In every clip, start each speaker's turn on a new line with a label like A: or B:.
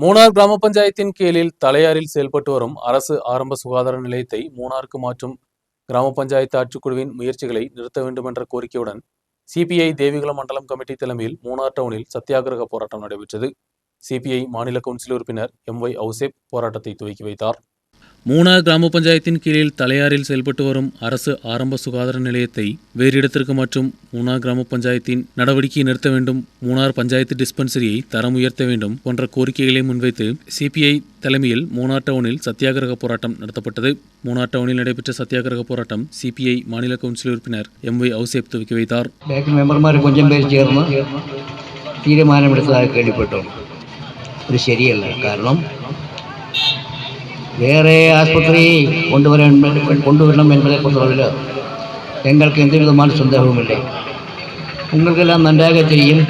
A: மூணார் கிராம பஞ்சாயத்தின் கீழில் தலையாரில் செயல்பட்டு வரும் அரசு ஆரம்ப சுகாதார நிலையத்தை மூணாருக்கு மாற்றும் கிராம பஞ்சாயத்து ஆட்சிக்குழுவின் முயற்சிகளை நிறுத்த வேண்டும் என்ற கோரிக்கையுடன் சிபிஐ தேவிகுளம் மண்டலம் கமிட்டி தலைமையில் மூணார் டவுனில் சத்தியாகிரக போராட்டம் நடைபெற்றது. சிபிஐ மாநில கவுன்சில் உறுப்பினர் எம் ஒய் அவுசேப் போராட்டத்தை துவக்கி வைத்தார். மூணார் கிராம பஞ்சாயத்தின் கீழில் தலையாரில் செயல்பட்டு வரும் அரசு ஆரம்ப சுகாதார நிலையத்தை வேறு இடத்திற்கு மற்றும் மூணார் கிராம பஞ்சாயத்தின் நடவடிக்கையை நிறுத்த வேண்டும் மூணார் பஞ்சாயத்து டிஸ்பென்சரியை தரம் உயர்த்த வேண்டும் போன்ற கோரிக்கைகளை முன்வைத்து சிபிஐ தலைமையில் மூணார் டவுனில் சத்தியாகிரக போராட்டம் நடத்தப்பட்டது மூணார் டவுனில் நடைபெற்ற சத்தியாகிரக போராட்டம் சிபிஐ மாநில கவுன்சில் உறுப்பினர் எம் ஒய் ഔസേപ്പ് துவக்கி வைத்தார்
B: ബാക്കി മെമ്പർമാർ കൊഞ്ചം പേര് ചേർന്ന് തീരുമാനമെടുത്തതായി കേൾവിപ്പെട്ടു ഇത് ശരിയല്ല കാരണം വേറെ ആശുപത്രി കൊണ്ടുവരാൻ കൊണ്ടുവരണം എന്നതിനെ കുറിച്ചുള്ള ഞങ്ങൾക്ക് എന്തുവിധമായ സന്ദേഹവുമില്ല? നിങ്ങൾക്കെല്ലാം നന്നാകെ ചെയ്യും.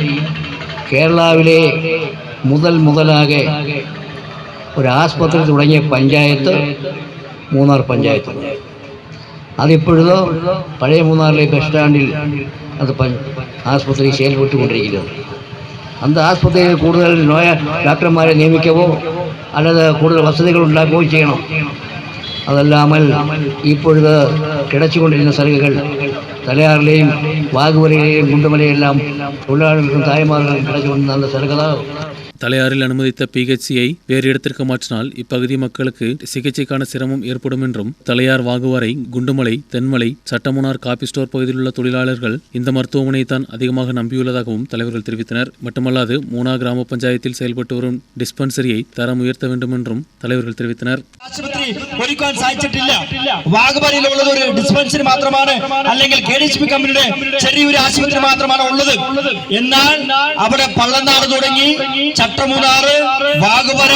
B: കേരളാവിലെ മുതൽ മുതലാകെ ഒരു ആസ്പത്രി തുടങ്ങിയ പഞ്ചായത്ത് മൂന്നാർ പഞ്ചായത്ത്. അതിപ്പോഴോ പഴയ മൂന്നാറിലെ ബസ് സ്റ്റാൻഡിൽ അത് ആസ്പത്രി ശേൽ അന്ത് ആസ്പത്രിയിൽ കൂടുതൽ നോയ ഡോക്ടർമാരെ നിയമിക്കവോ? അല്ലാതെ കൂടുതൽ വസതികൾ ഉണ്ടാക്കുകയും ചെയ്യണം. അതല്ലാമൽ ഇപ്പോഴത് കിടച്ചുകൊണ്ടിരുന്ന സർഗകൾ സലുകകൾ തലയാറിലെയും വാഗുവരയിലെയും കുണ്ടുമലയെല്ലാം തൊഴിലാളികൾക്കും തായ്മാർക്കും കിടച്ചുകൊണ്ടിരുന്ന அந்த சலுகை
A: தலையாரில் அனுமதித்த பிஹெச்சியை வேறு இடத்திற்கு மாற்றினால் இப்பகுதி மக்களுக்கு சிகிச்சைக்கான சிரமம் ஏற்படும் என்றும் தலையார் வாகுவரை குண்டுமலை தென்மலை சட்டமுனார் காபி ஸ்டோர் பகுதியில் உள்ள தொழிலாளர்கள் இந்த மருத்துவமனையை தான் அதிகமாக நம்பியுள்ளதாகவும் தலைவர்கள் தெரிவித்தனர் மட்டுமல்லாது மூனா கிராம பஞ்சாயத்தில் செயல்பட்டு வரும் டிஸ்பென்சரியை தரம் உயர்த்த வேண்டும் என்றும் தலைவர்கள் தெரிவித்தனர்
C: ആശുപത്രി ഒരുക്കാൻ സാധിച്ചിട്ടില്ല വാഗബാരിയിലുള്ളത് ഒരു ഡിസ്പെൻസറി മാത്രമാണ് അല്ലെങ്കിൽ കെ ഡി എച്ച് പി കമ്പനിയുടെ ചെറിയൊരു ആശുപത്രി മാത്രമാണ് ഉള്ളത്. എന്നാൽ അവിടെ പള്ളനാട് തുടങ്ങി ചട്ടമൂന്നാറ് വാഗുപര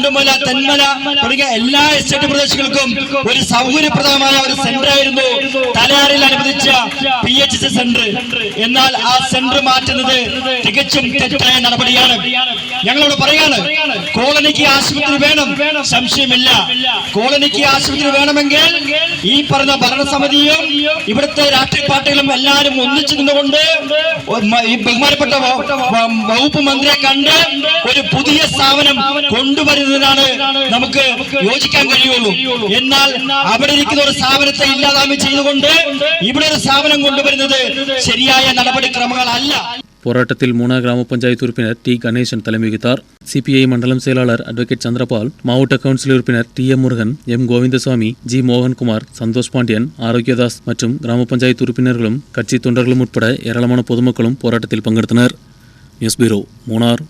C: ഗുണ്ടുമല തെന്മല തുടങ്ങിയ എല്ലാ എസ്റ്റേറ്റ് പ്രദേശങ്ങൾക്കും ഒരു സൗകര്യപ്രദമായ ഒരു സെന്റർ ആയിരുന്നു തലയാറിൽ അനുവദിച്ച പി എച്ച് സി സെന്റർ. എന്നാൽ ആ സെന്റർ മാറ്റുന്നത് തികച്ചും തെറ്റായ നടപടിയാണ്. ഞങ്ങളോട് പറയാണ് കോളനിക്ക് ആശുപത്രി വേണം. സംശയമില്ല. കോളനിക്ക് ആശുപത്രി വേണമെങ്കിൽ ഈ പറഞ്ഞ ഭരണസമിതിയും ഇവിടുത്തെ രാഷ്ട്രീയ പാർട്ടികളും എല്ലാവരും ഒന്നിച്ചു നിന്നുകൊണ്ട് ഈ ബഹുമാനപ്പെട്ട വകുപ്പ് മന്ത്രിയെ കണ്ട് ഒരു പുതിയ സ്ഥാപനം കൊണ്ടുവരുന്നതിനാണ് നമുക്ക് യോജിക്കാൻ കഴിയുള്ളൂ എന്നാൽ അവിടെ ഇരിക്കുന്ന ഒരു സ്ഥാപനത്തെ ഇല്ലാതാമി ചെയ്തുകൊണ്ട് ഇവിടെ ഒരു സ്ഥാപനം കൊണ്ടുവരുന്നത് ശരിയായ നടപടിക്രമങ്ങളല്ല
A: போராட்டத்தில் மூனா கிராம பஞ்சாயத்து உறுப்பினர் டி கணேசன் தலைமை வகித்தார் சிபிஐ மண்டலம் செயலாளர் அட்வொகேட் சந்திரபால் மாவட்ட கவுன்சில் உறுப்பினர் T M Murugan M Govindasamy G Mohankumar Santhosh Pandian Arokiyadas மற்றும் கிராம பஞ்சாயத்து உறுப்பினர்களும் கட்சி தொண்டர்களும் உட்பட ஏராளமான பொதுமக்களும் போராட்டத்தில் பங்கெடுத்தனர் நியூஸ் பீரோ மூனார்